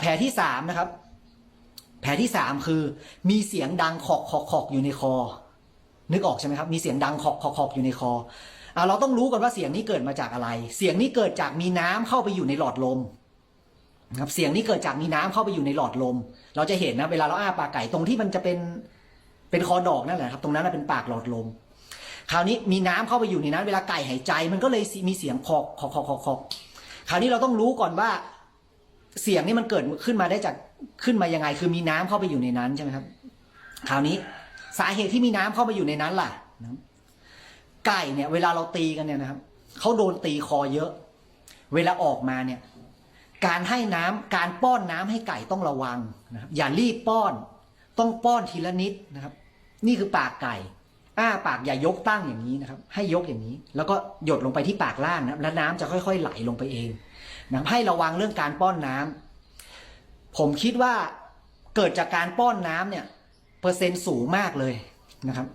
แผลที่สามนะครับ แผลที่สามคือ มีเสียงดังขอกขอกขอกอยู่ในคอ นึกออกใช่ไหมครับ มีเสียงดังขอกขอกขอกอยู่ในคออเราต้องรู้ก่อนว่าเสียงนี้เกิดมาจากอะไร เสียงนี้เกิดจากมีน้ำเข้าไปอยู่ในหลอดลมครับเสียงนี้เกิดจากมีน้ำเข้าไปอยู่ในหลอดลม เราจะเห็นนะเวลาเราอ้าปากไก่ตรงที่มันจะเป็นเป็นคอดอกนั่นแหละครับ ตรงนั้นเป็นปากหลอดลม คราวนี้มีน้ำเข้าไปอยู่ในนั้น เวลาไก่หายใจ มันก็เลยมีเสียงขอกขอกขอกขอกขอกคราวนี้เราต้องรู้ก่อนว่า เสียงนี่มันเกิดขึ้นมาได้จากขึ้นมายังไง คือมีน้ำเข้าไปอยู่ในนั้นใช่ไหมครับ คราวนี้สาเหตุที่มีน้ำเข้าไปอยู่ในนั้นล่ะนะไก่เนี่ย เวลาเราตีกันเนี่ยนะครับเขาโดนตีคอเยอะ เวลาออกมาเนี่ย การให้น้ำการป้อนน้ำให้ไก่ต้องระวังนะครับ อย่ารีบป้อน ต้องป้อนทีละนิดนะครับ นี่คือปากไก่ อ้าปากอย่ายกตั้งอย่างนี้นะครับ ให้ยกอย่างนี้ แล้วก็หยดลงไปที่ปากล่างนะแล้วน้ำจะค่อย ๆ ไหลลงไปเอง นะให้ระวังเรื่องการป้อนน้ำผมคิดว่าเกิดจากการป้อนน้ำเนี่ยเปอร์เซ็นต์สูงมากเลยนะครับ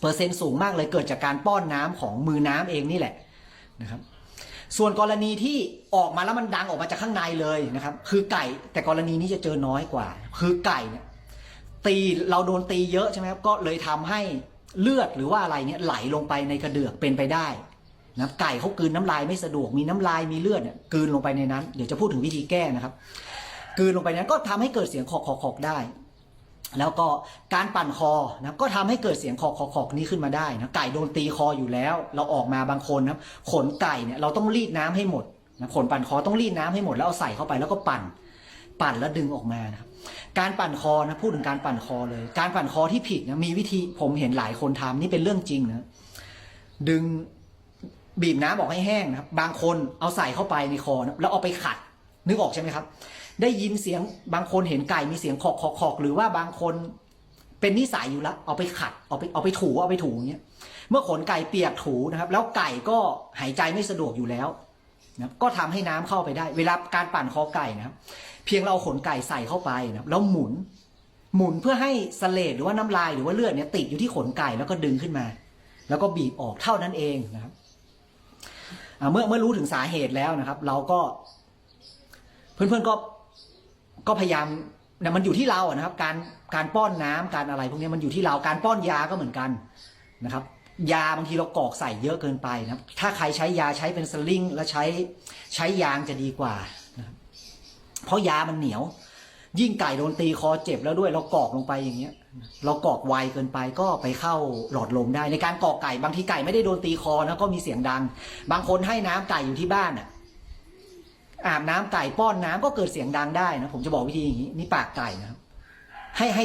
เปอร์เซ็นต์สูงมากเลยเกิดจากการป้อนน้ำของมือน้ำเองนี่แหละนะครับ ส่วนกรณีที่ออกมาแล้วมันดังออกมาจากข้างในเลยนะครับ คือไก่แต่กรณีนี้จะเจอน้อยกว่า คือไก่เนี่ยตีเราโดนตีเยอะใช่ไหมครับก็เลยทำให้เลือดหรือว่าอะไรเนี่ยไหลลงไปในกระเดือกเป็นไปได้ นะไก่เขากืนน้ำลายไม่สะดวกมีน้ำลายมีเลือดเนี่ยกืนลงไปในนั้น เดี๋ยวจะพูดถึงวิธีแก้นะครับกืนลงไปนั้นก็ทำให้เกิดเสียงขอกขอกขอกได้ แล้วก็การปั่นคอนะก็ทำให้เกิดเสียงขอกขอกขอกนี้ขึ้นมาได้นะไก่โดนตีคออยู่แล้ว เราออกมาบางคนนะขนไก่เนี่ยเราต้องรีดน้ำให้หมดนะขนปั่นคอต้องรีดน้ำให้หมดแล้วเอาใส่เข้าไปแล้วก็ปั่นปั่นแล้วดึงออกมานะครับการปั่นคอนะพูดถึงการปั่นคอเลย การปั่นคอที่ผิดนะมีวิธีผมเห็นหลายคนทำนี่เป็นเรื่องจริงนะดึง บีบน้ำออกให้แห้งนะครับ บางคนเอาใส่เข้าไปในคอนะแล้วเอาไปขัด นึกออกใช่ไหมครับ ได้ยินเสียงบางคนเห็นไก่มีเสียงขอกขอกขอกหรือว่าบางคนเป็นนิสัยอยู่แล้ว เอาไปขัด เอาไปเอาไปถูเอาไปถูอย่างเงี้ย เมื่อขนไก่เปียกถูนะครับ แล้วไก่ก็หายใจไม่สะดวกอยู่แล้วนะก็ทำให้น้ำเข้าไปได้ เวลาการปั่นคอไก่นะครับ เพียงเราเอาขนไก่ใส่เข้าไปนะแล้วหมุน หมุนเพื่อให้สเลดหรือว่าน้ำลายหรือว่าเลือดเนี่ยติดอยู่ที่ขนไก่แล้วก็ดึงขึ้นมา แล้วก็บีบออกเท่านั้นเองนะครับ เมื่อเมื่อรู้ถึงสาเหตุแล้วนะครับ เราก็ เพื่อนๆก็ก็พยายามเนี่ยมันอยู่ที่เราอะนะครับ การการป้อนน้ำการอะไร พวกนี้มันอยู่ที่เราการป้อนยาก็เหมือนกันนะครับ ยาบางทีเรากรอกใส่เยอะเกินไปนะครับ ถ้าใครใช้ยาใช้เป็นสลิงแล้วใช้ใช้ยางจะดีกว่านะครับเพราะยามันเหนียว ยิ่งไก่โดนตีคอเจ็บแล้วด้วยเรากรอกลงไปอย่างเงี้ย เรากรอกไวเกินไปก็ไปเข้าหลอดลมได้ ในการกรอกไก่บางทีไก่ไม่ได้โดนตีคอนะก็มีเสียงดัง บางคนให้น้ำไก่อยู่ที่บ้านอะอาบน้ำไก่ป้อนน้ำก็เกิดเสียงดังได้นะผมจะบอกวิธีอย่างนี้นี่ปากไก่นะครับให้ให้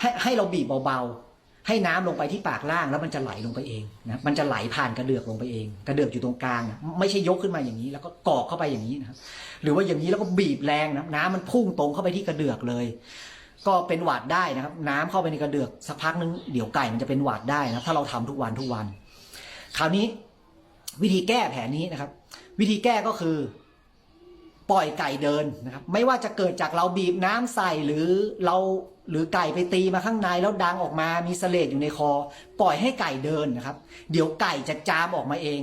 ให้ให้เราบีบเบาๆ ให้น้ำลงไปที่ปากล่างแล้วมันจะไหลลงไปเองนะมันจะไหลผ่านกระเดือกลงไปเอง กระเดือกอยู่ตรงกลางนะไม่ใช่ยกขึ้นมาอย่างนี้ แล้วก็กอกเข้าไปอย่างนี้นะครับหรือว่าอย่างนี้แล้วก็บีบแรงนะน้ำมันพุ่งตรงเข้าไปที่กระเดือกเลย ก็เป็นหวัดได้นะครับ น้ำเข้าไปในกระเดือกสักพักนึงเดี๋ยวไก่มันจะเป็นหวัดได้นะถ้าเราทำทุกวันทุกวัน คราวนี้วิธีแก้แผลนี้นะครับ วิธีแก้ก็คือ ปล่อยไก่เดินนะครับ ไม่ว่าจะเกิดจากเราบีบน้ำใส่หรือเราหรือไก่ไปตีมาข้างในแล้วดังออกมามีเสลดอยู่ในคอ ปล่อยให้ไก่เดินนะครับ เดี๋ยวไก่จะจามออกมาเอง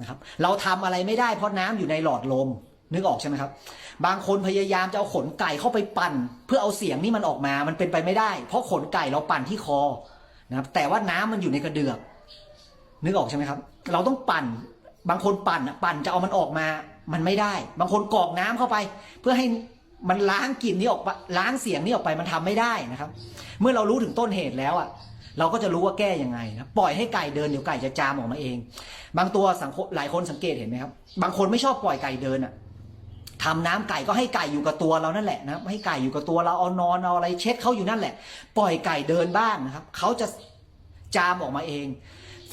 นะครับ เราทำอะไรไม่ได้เพราะน้ำอยู่ในหลอดลม นึกออกใช่ไหมครับ บางคนพยายามจะเอาขนไก่เข้าไปปั่น เพื่อเอาเสียงนี่มันออกมา มันเป็นไปไม่ได้ เพราะขนไก่เราปั่นที่คอนะครับ แต่ว่าน้ำมันอยู่ในกระเดือก นึกออกใช่ไหมครับ เราต้องปั่น บางคนปั่นปั่นจะเอามันออกมา มันไม่ได้ บางคนกรอกน้ำเข้าไป เพื่อให้มันล้างกลิ่นนี้ออกไปล้างเสียงนี้ออกไปมันทำไม่ได้นะครับ เมื่อเรารู้ถึงต้นเหตุแล้วอะเราก็จะรู้ว่าแก้ยังไงนะปล่อยให้ไก่เดินเดี๋ยวไก่จะจามออกมาเอง บางตัวสังคมหลายคนสังเกตเห็นไหมครับ บางคนไม่ชอบปล่อยไก่เดินอะ ทำน้ำไก่ก็ให้ไก่อยู่กับตัวเรานั่นแหละนะให้ไก่อยู่กับตัวเราเอานอนเอาอะไรเช็ดเขาอยู่นั่นแหละ ปล่อยไก่เดินบ้างนะครับเขาจะจามออกมาเอง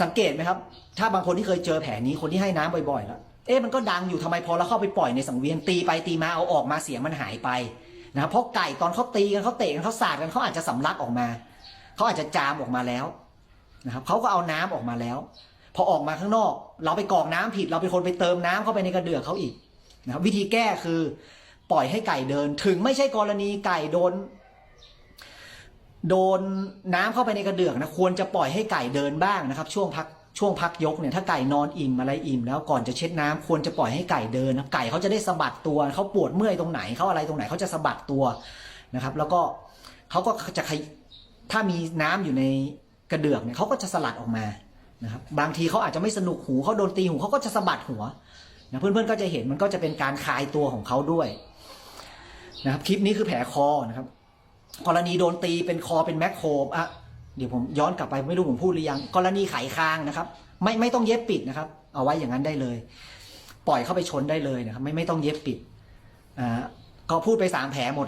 สังเกตไหมครับ ถ้าบางคนที่เคยเจอแผลนี้คนที่ให้น้ำบ่อยๆแล้วเอ๊ะมันก็ดังอยู่ทำไมพอเราเข้าไปปล่อยในสังเวียนตีไปตีมาเอาออกมาเสียงมันหายไปนะเพราะไก่ตอนเขาตีกันเขาเตะกันเขาสาดกันเขาอาจจะสำลักออกมาเขาอาจจะจามออกมาแล้วนะครับเขาก็เอาน้ำออกมาแล้ว พอออกมาข้างนอก เราไปกรอกน้ำผิด เราเป็นคนไปเติมน้ำเข้าไปในกระเดือกเขาอีก นะครับวิธีแก้คือปล่อยให้ไก่เดิน ถึงไม่ใช่กรณีไก่โดน โดนน้ำเข้าไปในกระเดือกนะควรจะปล่อยให้ไก่เดินบ้างนะครับ ช่วงพักช่วงพักยกเนี่ยถ้าไก่นอนอิ่มอะไรอิ่มแล้วก่อนจะเช็ดน้ำควรจะปล่อยให้ไก่เดินนะไก่เขาจะได้สะบัดตัวเขาปวดเมื่อยตรงไหนเขาอะไรตรงไหนเขาจะสะบัดตัวนะครับ แล้วก็เขาก็จะถ้ามีน้ำอยู่ในกระเดือกเนี่ยเขาก็จะสลัดออกมานะครับบางทีเขาอาจจะไม่สนุกหูเขาโดนตีหูเขาก็จะสะบัดหัว นะเพื่อนๆก็จะเห็นมันก็จะเป็นการคลายตัวของเขาด้วยนะครับคลิปนี้คือแผลคอนะครับกรณีโดนตีเป็นคอเป็นแมคโครอะเดี๋ยวผมย้อนกลับไปไม่รู้ผมพูดหรือยัง กรณีไขคางนะครับ ไม่ไม่ต้องเย็บปิดนะครับ เอาไว้อย่างนั้นได้เลย ปล่อยเข้าไปชนได้เลยนะครับ ไม่ไม่ต้องเย็บปิดอ่าก็พูดไปสามแผลหมด